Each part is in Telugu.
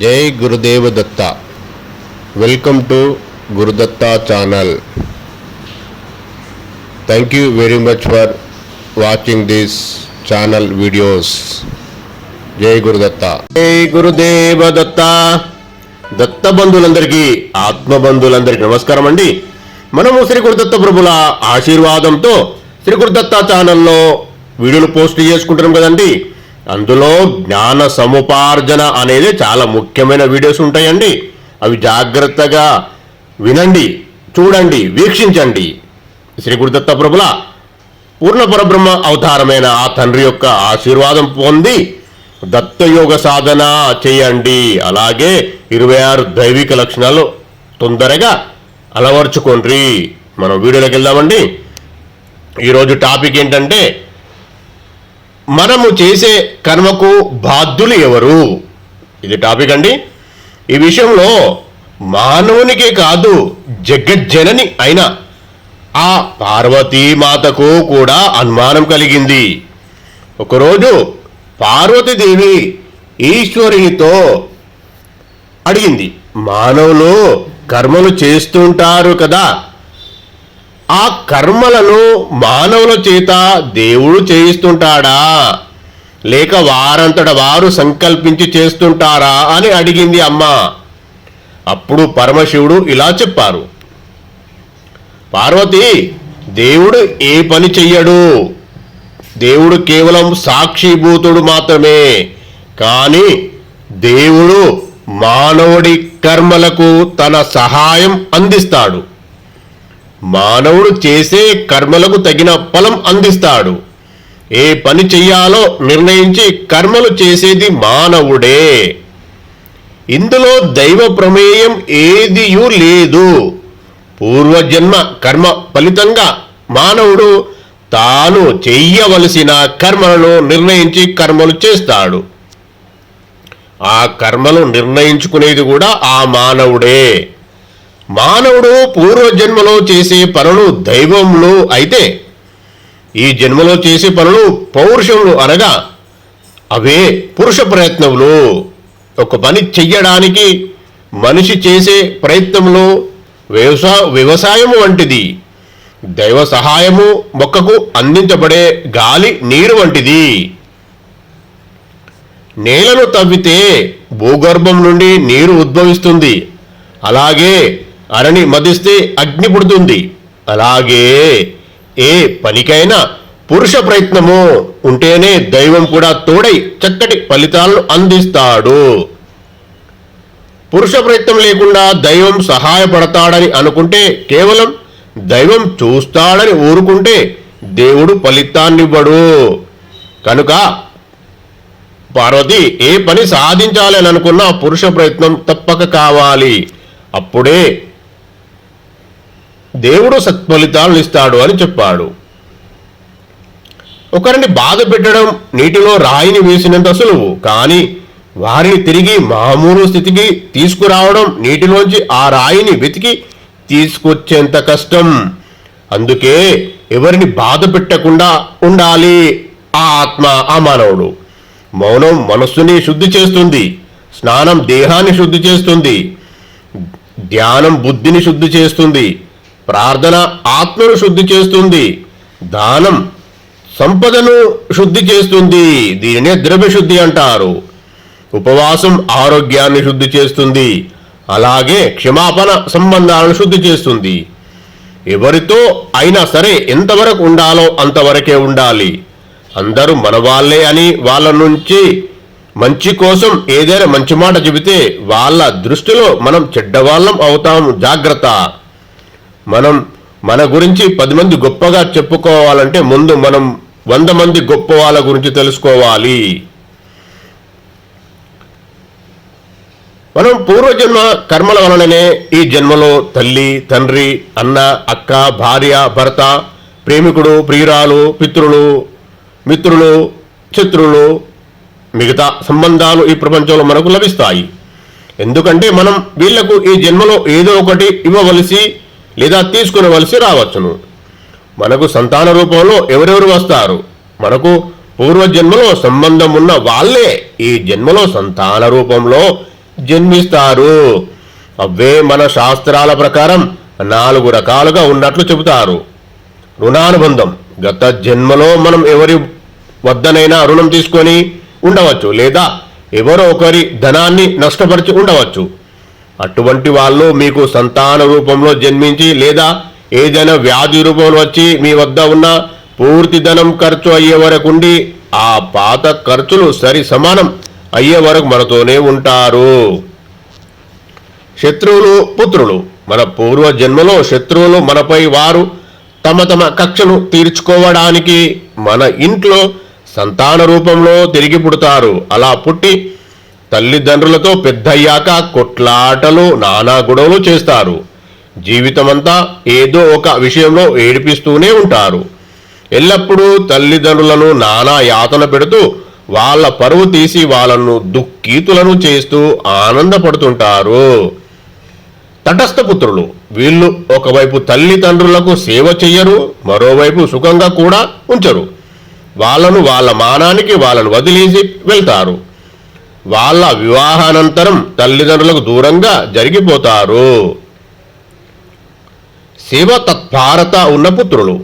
జై Gurudeva Datta. Welcome to Gurudatta channel thank you very much for watching this channel videos జై గురుదత్త. జై గురుదేవ దత్త. దత్త బంధువులందరికీ ఆత్మ బంధువులందరికీ నమస్కారం అండి. మనము శ్రీ గురుదత్త ప్రభుల ఆశీర్వాదంతో శ్రీ గురుదత్త ఛానల్లో వీడియోలు పోస్ట్ చేసుకుంటున్నాం కదండి. అందులో జ్ఞాన సముపార్జన అనేది చాలా ముఖ్యమైన వీడియోస్ ఉంటాయండి. అవి జాగ్రత్తగా వినండి చూడండి వీక్షించండి. శ్రీ గురుదత్త ప్రభుల పూర్ణ పరబ్రహ్మ అవతారమైన ఆ తండ్రి యొక్క ఆశీర్వాదం పొంది దత్తయోగ సాధన చేయండి. అలాగే ఇరవై ఆరు దైవిక లక్షణాలు తొందరగా అలవర్చుకోండి. మనం వీడియోలోకి వెళ్దామండి. ఈరోజు టాపిక్ ఏంటంటే మనము చేసే కర్మకు బాధ్యులు ఎవరు? ఇది టాపిక్ అండి. ఈ విషయంలో మానవునికే కాదు జగజ్జనని అయిన ఆ పార్వతీమాతకు కూడా అనుమానం కలిగింది. ఒకరోజు పార్వతీదేవి ఈశ్వరునితో అడిగింది మానవులు కర్మలు చేస్తుంటారు కదా ఆ కర్మలను మానవుల చేత దేవుడు చేయిస్తుంటాడా? లేక వారంతట వారు సంకల్పించి చేస్తుంటారా అని అడిగింది అమ్మ. అప్పుడు పరమశివుడు ఇలా చెప్పారు. పార్వతి దేవుడు ఏ పని చెయ్యడు. దేవుడు కేవలం సాక్షిభూతుడు మాత్రమే. కానీ దేవుడు మానవుడి కర్మలకు తన సహాయం అందిస్తాడు. మానవుడు చేసే కర్మలకు తగిన ఫలం అందిస్తాడు. ఏ పని చెయ్యాలో నిర్ణయించి కర్మలు చేసేది మానవుడే. ఇందులో దైవ ప్రమేయం ఏదియూ లేదు. పూర్వజన్మ కర్మ ఫలితంగా మానవుడు తాను చెయ్యవలసిన కర్మలను నిర్ణయించి కర్మలు చేస్తాడు. ఆ కర్మలు నిర్ణయించుకునేది కూడా ఆ మానవుడే. మానవుడు పూర్వజన్మలో చేసే పనులు దైవములు అయితే ఈ జన్మలో చేసే పనులు పౌరుషములు అనగా అవే పురుష ప్రయత్నములు. ఒక పని చెయ్యడానికి మనిషి చేసే ప్రయత్నములు వ్యవసా వ్యవసాయము వంటిది. దైవ సహాయము మొక్కకు అందించబడే గాలి నీరు వంటిది. నేలను తవ్వితే భూగర్భం నుండి నీరు ఉద్భవిస్తుంది. అలాగే అరణి మదిస్తే అగ్ని పుడుతుంది. అలాగే ఏ పనికైనా పురుష ప్రయత్నము ఉంటేనే దైవం కూడా తోడై చక్కటి ఫలితాలను అందిస్తాడు. పురుష ప్రయత్నం లేకుండా దైవం సహాయపడతాడని అనుకుంటే కేవలం దైవం చూస్తాడని ఊరుకుంటే దేవుడు ఫలితాన్నివ్వడు. కనుక పార్వతి ఏ పని సాధించాలి అని అనుకున్నా పురుష ప్రయత్నం తప్పక కావాలి. అప్పుడే దేవుడు సత్ఫలితాలను ఇస్తాడు అని చెప్పాడు. ఒకరిని బాధ పెట్టడం నీటిలో రాయిని వేసినంత సులువు కానీ వారిని తిరిగి మామూలు స్థితికి తీసుకురావడం నీటిలోంచి ఆ రాయిని వెతికి తీసుకొచ్చేంత కష్టం. అందుకే ఎవరిని బాధ పెట్టకుండా ఉండాలి ఆ ఆత్మ ఆ మానవుడు. మౌనం మనస్సుని శుద్ధి చేస్తుంది స్నానం దేహాన్ని శుద్ధి చేస్తుంది ధ్యానం బుద్ధిని శుద్ధి చేస్తుంది ప్రార్థన ఆత్మను శుద్ధి చేస్తుంది దానం సంపదను శుద్ధి చేస్తుంది దీనినే ద్రవ్య శుద్ధి అంటారు. ఉపవాసం ఆరోగ్యాన్ని శుద్ధి చేస్తుంది అలాగే క్షమాపణ సంబంధాలను శుద్ధి చేస్తుంది. ఎవరితో అయినా సరే ఎంతవరకు ఉండాలో అంతవరకే ఉండాలి. అందరూ మన వాళ్ళే అని వాళ్ళ నుంచి మంచి కోసం ఏదైనా మంచి మాట చెబితే వాళ్ళ దృష్టిలో మనం చెడ్డవాళ్ళం అవుతాము జాగ్రత్త. మనం మన గురించి పది మంది గొప్పగా చెప్పుకోవాలంటే ముందు మనం వంద మంది గొప్ప వాళ్ళ గురించి తెలుసుకోవాలి. మనం పూర్వజన్మ కర్మల వలననే ఈ జన్మలో తల్లి తండ్రి అన్న అక్క భార్య భర్త ప్రేమికుడు ప్రియురాలు పితృలు మిత్రులు శత్రులు మిగతా సంబంధాలు ఈ ప్రపంచంలో మనకు లభిస్తాయి. ఎందుకంటే మనం వీళ్ళకు ఈ జన్మలో ఏదో ఒకటి ఇవ్వవలసి లేదా తీసుకునవలసి రావచ్చును. మనకు సంతాన రూపంలో ఎవరెవరు వస్తారు? మనకు పూర్వజన్మలో సంబంధం ఉన్న వాళ్ళే ఈ జన్మలో సంతాన రూపంలో జన్మిస్తారు. అవే మన శాస్త్రాల ప్రకారం నాలుగు రకాలుగా ఉన్నట్లు చెబుతారు. రుణానుబంధం. గత జన్మలో మనం ఎవరి వద్దనైనా రుణం తీసుకొని ఉండవచ్చు లేదా ఎవరో ఒకరి ధనాన్ని నష్టపరిచి ఉండవచ్చు. అటువంటి వాళ్ళు మీకు సంతాన రూపంలో జన్మించి లేదా ఏదైనా వ్యాధి రూపంలో వచ్చి మీ వద్ద ఉన్న పూర్తి ధనం ఖర్చు అయ్యే వరకు ఉండి ఆ పాత ఖర్చులు సరి సమానం అయ్యే వరకు మనతోనే ఉంటారు. శత్రువులు పుత్రులు. మన పూర్వ జన్మలో శత్రువులు మనపై వారు తమ తమ కక్షను తీర్చుకోవడానికి మన ఇంట్లో సంతాన రూపంలో తిరిగి పుడతారు. అలా పుట్టి తల్లిదండ్రులతో పెద్దయ్యాక కొట్లాటలు నానా గొడవలు చేస్తారు. జీవితమంతా ఏదో ఒక విషయంలో ఏడిపిస్తూనే ఉంటారు. ఎల్లప్పుడూ తల్లిదండ్రులను నానా యాతన పెడుతూ వాళ్ళ పరువు తీసి వాళ్ళను దుఃఖీతులను చేస్తూ ఆనందపడుతుంటారు. తటస్థ పుత్రులు వీళ్ళు ఒకవైపు తల్లిదండ్రులకు సేవ చెయ్యరు మరోవైపు సుఖంగా కూడా ఉంచరు. వాళ్ళను వాళ్ళ మానానికి వాళ్ళను వదిలేసి వెళ్తారు. వాళ్ళ వివాహానంతరం తల్లిదండ్రులకు దూరంగా జరిగిపోతారు. శివ తత్పారత ఉన్న పుత్రులు.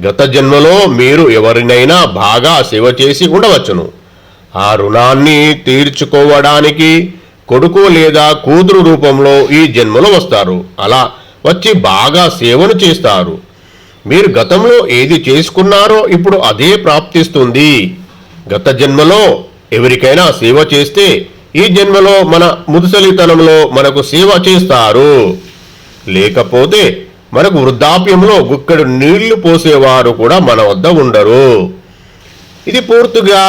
గత జన్మలో మీరు ఎవరినైనా బాగా సేవ చేసి ఉండవచ్చును. ఆ రుణాన్ని తీర్చుకోవడానికి కొడుకు లేదా కూతురు రూపంలో ఈ జన్మలో వస్తారు. అలా వచ్చి బాగా సేవను చేస్తారు. మీరు గతంలో ఏది చేసుకున్నారో ఇప్పుడు అదే ప్రాప్తిస్తుంది. గత జన్మలో ఎవరికైనా సేవ చేస్తే ఈ జన్మలో మన ముదుసలితనంలో మనకు సేవ చేస్తారు. లేకపోతే మనకు వృద్ధాప్యంలో గుక్కడు నీళ్ళు పోసేవారు కూడా మన వద్ద ఉండరు. ఇది పూర్తిగా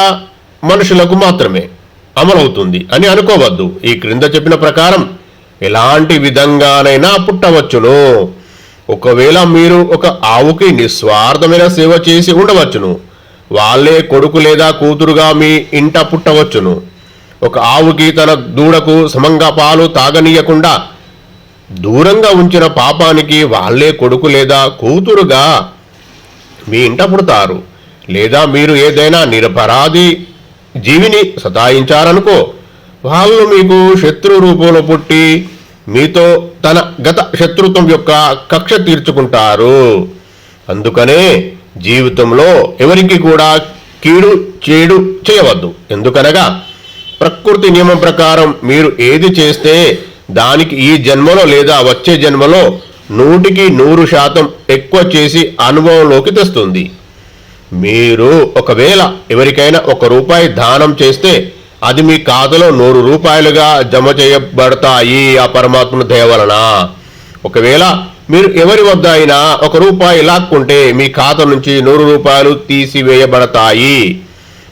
మనుషులకు మాత్రమే అమలవుతుంది అని అనుకోవద్దు. ఈ క్రింద చెప్పిన ప్రకారం ఎలాంటి విధంగానైనా పుట్టవచ్చును. ఒకవేళ మీరు ఒక ఆవుకి నిస్వార్థమైన సేవ చేసి ఉండవచ్చును. వాళ్ళే కొడుకు లేదా కూతురుగా మీ ఇంట పుట్టవచ్చును. ఒక ఆవుకి తన దూడకు సమంగా పాలు తాగనీయకుండా దూరంగా ఉంచిన పాపానికి వాళ్ళే కొడుకు లేదా కూతురుగా మీ ఇంట పుడతారు. లేదా మీరు ఏదైనా నిరపరాధి జీవిని సతాయించారనుకో వాళ్ళు మీకు శత్రు రూపంలో పుట్టి మీతో తన గత శత్రుత్వం యొక్క కక్ష తీర్చుకుంటారు. అందుకనే జీవితంలో ఎవరికి కూడా కీడు చేడు చేయవద్దు. ఎందుకనగా ప్రకృతి నియమం ప్రకారం మీరు ఏది చేస్తే దానికి ఈ జన్మలో లేదా వచ్చే జన్మలో నూటికి నూరు శాతం ఎక్కువ చేసి అనుభవంలోకి తెస్తుంది. మీరు ఒకవేళ ఎవరికైనా ఒక రూపాయి దానం చేస్తే అది మీ ఖాతాలో నూరు రూపాయలుగా జమ చేయబడతాయి ఆ పరమాత్మ దయ వలన. ఒకవేళ మీరు ఎవరి వద్ద అయినా ఒక రూపాయి లాక్కుంటే మీ ఖాతా నుంచి నూరు రూపాయలు తీసివేయబడతాయి.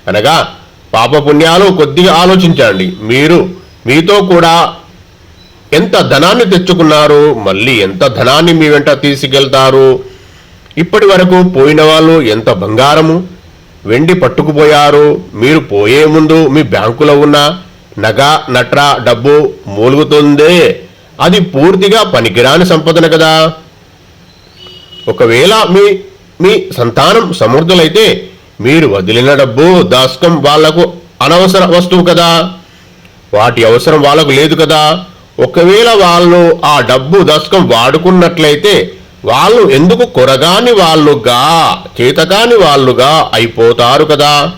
అనగా పాపపుణ్యాలు కొద్దిగా ఆలోచించండి. మీరు మీతో కూడా ఎంత ధనాన్ని తెచ్చుకున్నారు మళ్ళీ ఎంత ధనాన్ని మీ వెంట తీసుకెళ్తారు? ఇప్పటి వరకు పోయిన వాళ్ళు ఎంత బంగారము? వెండి పట్టుకుపోయారు. మీరు పోయే ముందు మీ బ్యాంకులో ఉన్న నగ నట్ర డబ్బు మూలుగుతుందే. అది పూర్తిగా పనికిరాని సంపదన కదా. ఒకవేళ మీ మీ సంతానం సమర్థులైతే మీరు వదిలిన డబ్బు దాస్కం వాళ్ళకు అనవసర వస్తువు కదా. వాటి అవసరం వాళ్ళకు లేదు కదా. ఒకవేళ వాళ్ళు ఆ డబ్బు దశకం వాడుకున్నట్లయితే వాళ్ళు ఎందుకు కొరగాని వాళ్ళుగా చేతకాని వాళ్ళుగా అయిపోతారు కదా.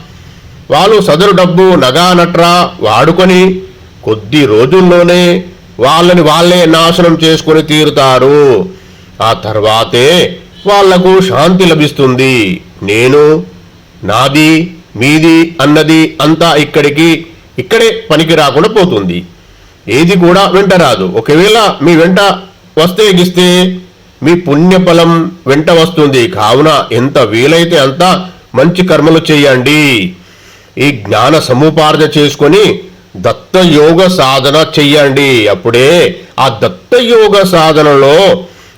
వాళ్ళు సదరు డబ్బు నగా నట్రా వాడుకొని కొద్ది రోజుల్లోనే వాళ్ళని వాళ్ళే నాశనం చేసుకొని తీరుతారు. ఆ తర్వాతే వాళ్ళకు శాంతి లభిస్తుంది. నేను నాది మీది అన్నది అంతా ఇక్కడికి ఇక్కడే పనికి రాకుండా పోతుంది. ఏది కూడా వెంట రాదు ఒకవేళ మీ వెంట వస్తే గిస్తే మీ పుణ్యఫలం వెంట వస్తుంది. కావున ఎంత వీలైతే అంత మంచి కర్మలు చేయండి. ఈ జ్ఞాన సముపార్జన చేసుకొని దత్తయోగ సాధన చెయ్యండి. అప్పుడే ఆ దత్తయోగ సాధనలో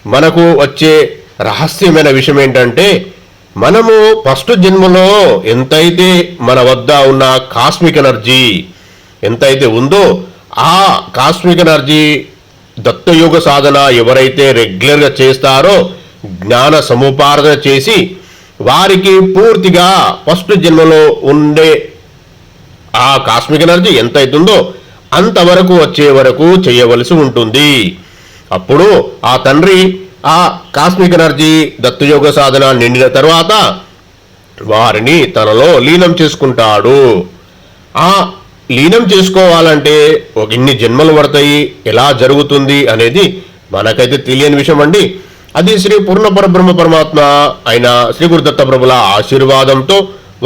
మనకు వచ్చే రహస్యమైన విషయం ఏంటంటే మనము ఫస్ట్ జన్మలో ఎంతైతే మన వద్ద ఉన్న కాస్మిక్ ఎనర్జీ ఎంతైతే ఉందో ఆ కాస్మిక్ ఎనర్జీ దత్తయోగ సాధన ఎవరైతే రెగ్యులర్గా చేస్తారో జ్ఞాన సముపార్జన చేసి వారికి పూర్తిగా ఫస్ట్ జన్మలో ఉండే ఆ కాస్మిక్ ఎనర్జీ ఎంత అవుతుందో అంతవరకు వచ్చే వరకు చేయవలసి ఉంటుంది. అప్పుడు ఆ తండ్రి ఆ కాస్మిక్ ఎనర్జీ దత్తయోగ సాధన నిండిన తర్వాత వారిని తనలో లీనం చేసుకుంటాడు. ఆ లీనం చేసుకోవాలంటే ఒక ఇన్ని జన్మలు పడతాయి ఎలా జరుగుతుంది అనేది మనకైతే తెలియని విషయం అండి. అది శ్రీ పూర్ణ పరబ్రహ్మ పరమాత్మ అయిన శ్రీ గురుదత్త ప్రభుల ఆశీర్వాదంతో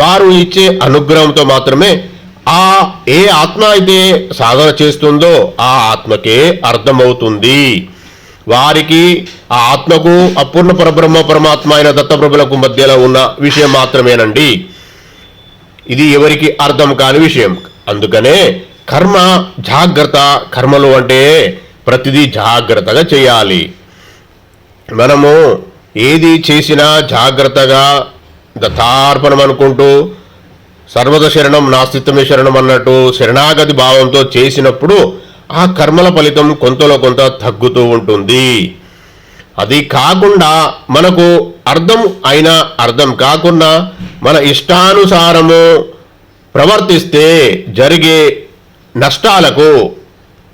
వారు ఇచ్చే అనుగ్రహంతో మాత్రమే ఆ ఏ ఆత్మ అయితే సాధన చేస్తుందో ఆ ఆత్మకే అర్థమవుతుంది. వారికి ఆ ఆత్మకు అపూర్ణ పరబ్రహ్మ పరమాత్మ అయిన దత్తప్రభులకు మధ్యలో ఉన్న విషయం మాత్రమేనండి. ఇది ఎవరికి అర్థం కాని విషయం. అందుకనే కర్మ జాగ్రత్త కర్మలు అంటే ప్రతిదీ జాగ్రత్తగా చేయాలి. మనము ఏది చేసినా జాగ్రత్తగా దత్తార్పణం అనుకుంటూ సర్వద శరణం నాస్తిత్వమే శరణం అన్నట్టు శరణాగతి భావంతో చేసినప్పుడు ఆ కర్మల ఫలితం కొంతలో కొంత తగ్గుతూ ఉంటుంది. అది కాకుండా మనకు అర్థం అయినా అర్థం కాకుండా మన ఇష్టానుసారము ప్రవర్తిస్తే జరిగే నష్టాలకు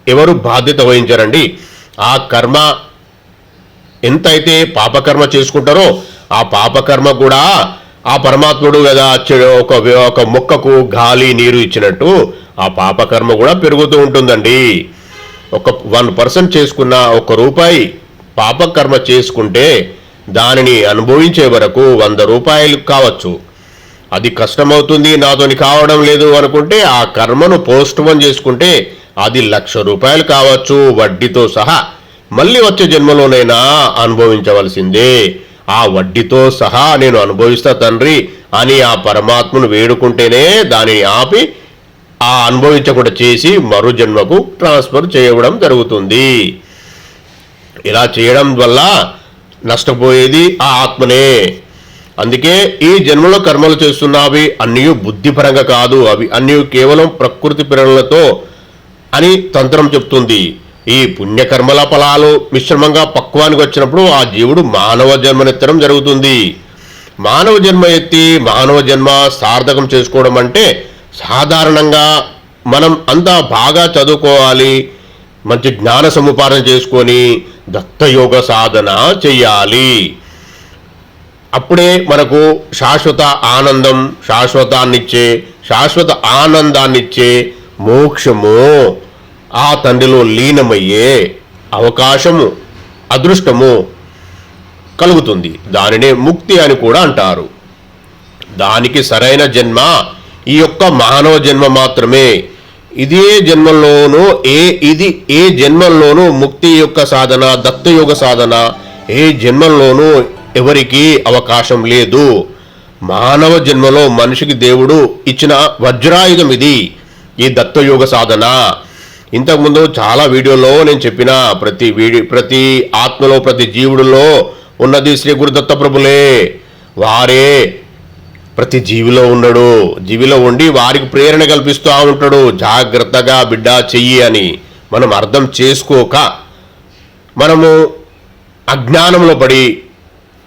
ఎవరు బాధ్యత వహించారండి. ఆ కర్మ ఎంతైతే పాపకర్మ చేసుకుంటారో ఆ పాపకర్మ కూడా ఆ పరమాత్ముడు కదా చెడు ఒక ఒక మొక్కకు గాలి నీరు ఇచ్చినట్టు ఆ పాపకర్మ కూడా పెరుగుతూ ఉంటుందండి. ఒక వన్ పర్సెంట్ చేసుకున్న ఒక రూపాయి పాపకర్మ చేసుకుంటే దానిని అనుభవించే వరకు వంద రూపాయలు కావచ్చు. అది కష్టమవుతుంది నాతోని కావడం లేదు అనుకుంటే ఆ కర్మను పోస్ట్ పోన్ చేసుకుంటే అది లక్ష రూపాయలు కావచ్చు. వడ్డీతో సహా మళ్ళీ వచ్చే జన్మలోనైనా అనుభవించవలసిందే. ఆ వడ్డీతో సహా నేను అనుభవిస్తా తండ్రి అని ఆ పరమాత్మను వేడుకుంటేనే దానిని ఆపి ఆ అనుభవించకుండా చేసి మరో జన్మకు ట్రాన్స్ఫర్ చేయడం జరుగుతుంది. ఇలా చేయడం వల్ల నష్టపోయేది ఆ ఆత్మనే. అందుకే ఈ జన్మలో కర్మలు చేస్తున్నవి అన్నీ బుద్ధిపరంగా కాదు అవి అన్నీ కేవలం ప్రకృతి ప్రేరణలతో అని తంత్రం చెప్తుంది. ఈ పుణ్యకర్మల ఫలాలు మిశ్రమంగా పక్వానికి వచ్చినప్పుడు ఆ జీవుడు మానవ జన్మనెత్తడం జరుగుతుంది. మానవ జన్మ ఎత్తి మానవ జన్మ సార్థకం చేసుకోవడం అంటే సాధారణంగా మనం అంతా బాగా చదువుకోవాలి మంచి జ్ఞాన సముపార్జన చేసుకొని దత్తయోగ సాధన చెయ్యాలి. అప్పుడే మనకు శాశ్వత ఆనందం శాశ్వతాన్నిచ్చే శాశ్వత ఆనందాన్నిచ్చే మోక్షము. ఆ తండ్రిలో లీనమయ్యే అవకాశము అదృష్టము కలుగుతుంది. దానినే ముక్తి అని కూడా అంటారు. దానికి సరైన జన్మ ఈ యొక్క మానవ జన్మ మాత్రమే. ఇదే జన్మలోనూ ఏ ఇది ఏ జన్మల్లోనూ ముక్తి యొక్క సాధన దత్తయోగ సాధన ఏ జన్మల్లోనూ ఎవరికి అవకాశం లేదు. మానవ జన్మలో మనిషికి దేవుడు ఇచ్చిన వజ్రాయుధం ఇది. ఈ దత్తయోగ సాధన ఇంతకుముందు చాలా వీడియోలో నేను చెప్పిన ప్రతి వీడి ప్రతి ఆత్మలో ప్రతి జీవుడిలో ఉన్నది శ్రీ గురుదత్త ప్రభులే. వారే ప్రతి జీవిలో ఉండడు. జీవిలో ఉండి వారికి ప్రేరణ కల్పిస్తూ ఉంటాడు. జాగ్రత్తగా బిడ్డ చెయ్యి అని మనం అర్థం చేసుకోక మనము అజ్ఞానంలో పడి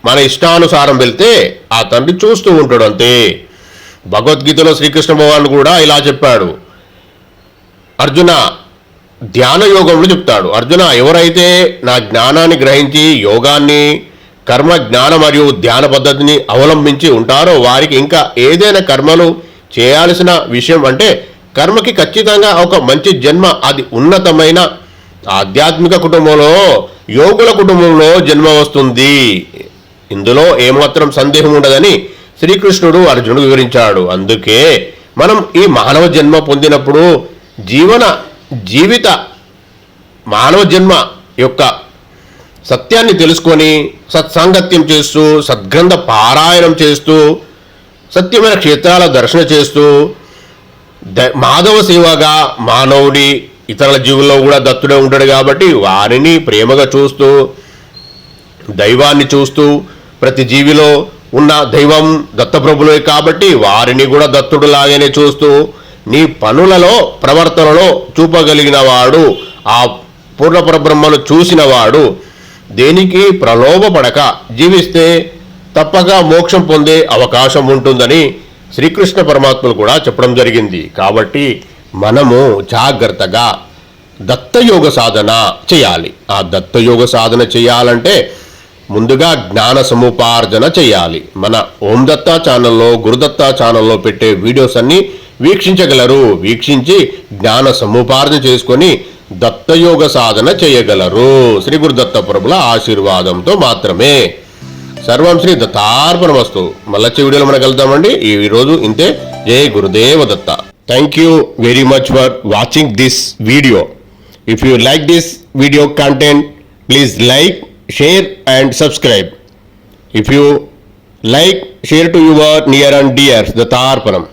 మన ఇష్టానుసారం వెళ్తే ఆ తండ్రి చూస్తూ ఉంటాడు అంతే. భగవద్గీతలో శ్రీకృష్ణ భగవాన్ కూడా ఇలా చెప్పాడు. అర్జున ధ్యాన యోగంలో చెప్తాడు. అర్జున ఎవరైతే నా జ్ఞానాన్ని గ్రహించి యోగాన్ని కర్మ జ్ఞాన మరియు ధ్యాన పద్ధతిని అవలంబించి ఉంటారో వారికి ఇంకా ఏదైనా కర్మలు చేయాల్సిన విషయం అంటే కర్మకి ఖచ్చితంగా ఒక మంచి జన్మ అది ఉన్నతమైన ఆధ్యాత్మిక కుటుంబంలో యోగుల కుటుంబంలో జన్మ వస్తుంది. ఇందులో ఏమాత్రం సందేహం ఉండదని శ్రీకృష్ణుడు అర్జునుడు వివరించాడు. అందుకే మనం ఈ మానవ జన్మ పొందినప్పుడు జీవన జీవిత మానవ జన్మ యొక్క సత్యాన్ని తెలుసుకొని సత్సాంగత్యం చేస్తూ సద్గ్రంథ పారాయణం చేస్తూ సత్యమైన క్షేత్రాల దర్శన చేస్తూ ద- మాధవ సేవగా మానవుడి ఇతరుల జీవుల్లో కూడా దత్తుడే ఉంటాడు కాబట్టి వారిని ప్రేమగా చూస్తూ దైవాన్ని చూస్తూ ప్రతి జీవిలో ఉన్న దైవం దత్తప్రభులే కాబట్టి వారిని కూడా దత్తుడు లాగానే చూస్తూ నీ పనులలో ప్రవర్తనలో చూపగలిగిన వాడు ఆ పూర్ణపరబ్రహ్మను పరబ్రహ్మను చూసినవాడు దేనికి ప్రలోభపడక జీవిస్తే తప్పక మోక్షం పొందే అవకాశం ఉంటుందని శ్రీకృష్ణ పరమాత్మలు కూడా చెప్పడం జరిగింది. కాబట్టి మనము జాగ్రత్తగా దత్తయోగ సాధన చేయాలి. ఆ దత్తయోగ సాధన చేయాలంటే ముందుగా జ్ఞాన సముపార్జన చేయాలి. మన ఓం దత్తా ఛానల్లో గురుదత్తా ఛానల్లో పెట్టే వీడియోస్ అన్ని వీక్షించగలరు. వీక్షించి జ్ఞాన సముపార్జన చేసుకొని దత్తయోగ సాధన చేయగలరు. శ్రీ గురుదత్త ప్రభుల ఆశీర్వాదంతో మాత్రమే. సర్వం శ్రీ దత్తార్పణమస్తు. మళ్ళొచ్చే వీడియోలో మనం కలుద్దామండి. ఈరోజు ఇంతే. జయ Gurudeva Datta. Thank you very much for watching this video if you like this video content please like share and subscribe if you like share to your near and dears దత్తార్పణం.